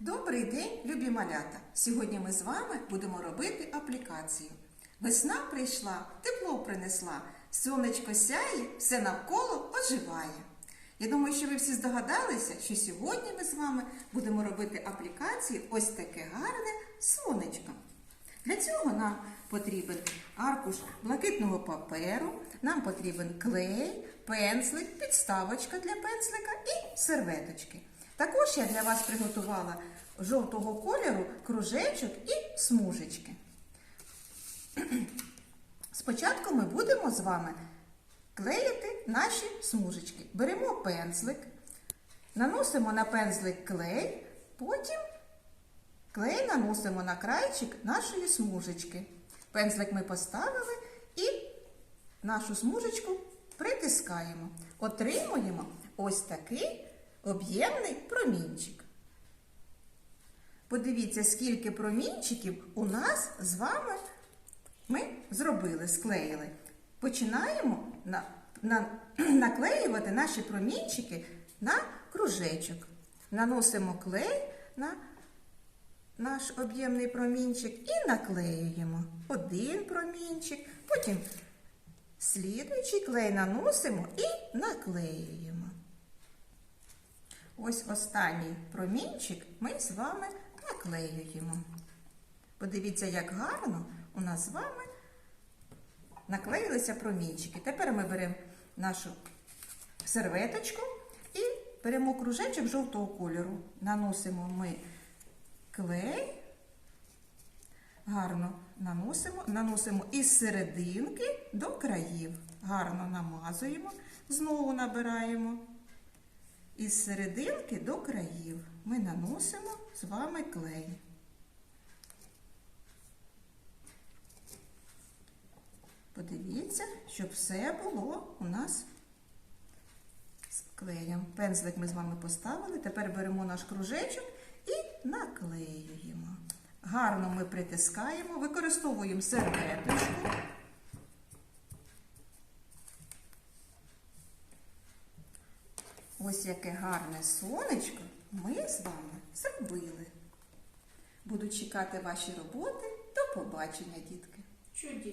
Добрий день, любі малята! Сьогодні ми з вами будемо робити аплікацію. Весна прийшла, тепло принесла, сонечко сяє, все навколо оживає. Я думаю, що ви всі здогадалися, що сьогодні ми з вами будемо робити аплікацію ось таке гарне сонечко. Для цього нам потрібен аркуш блакитного паперу, нам потрібен клей, пензлик, підставочка для пензлика і серветочки. Також я для вас приготувала жовтого кольору кружечок і смужечки. Спочатку ми будемо з вами клеїти наші смужечки. Беремо пензлик, наносимо на пензлик клей, потім Клей наносимо на крайчик нашої смужечки. Пензлик ми поставили і нашу смужечку притискаємо. Отримуємо ось такий об'ємний промінчик. Подивіться, скільки промінчиків у нас з вами ми зробили, склеїли. Починаємо на, на, наклеювати наші промінчики на кружечок. Наносимо клей на наш об'ємний промінчик і наклеюємо один промінчик, потім слідуючий клей наносимо і наклеюємо. Ось останній промінчик ми з вами наклеюємо. Подивіться, як гарно у нас з вами наклеїлися промінчики. Тепер ми беремо нашу серветочку і беремо кружечок жовтого кольору. Наносимо ми клей, гарно наносимо, наносимо із серединки до країв. Гарно намазуємо, знову набираємо. Із серединки до країв ми наносимо з вами клей. Подивіться, щоб все було у нас з клеєм. Пензлик ми з вами поставили. Тепер беремо наш кружечок і наклеюємо. Гарно ми притискаємо, використовуємо серветочку. Ось яке гарне сонечко ми з вами зробили. Буду чекати ваші роботи. До побачення, дітки! Чудесно.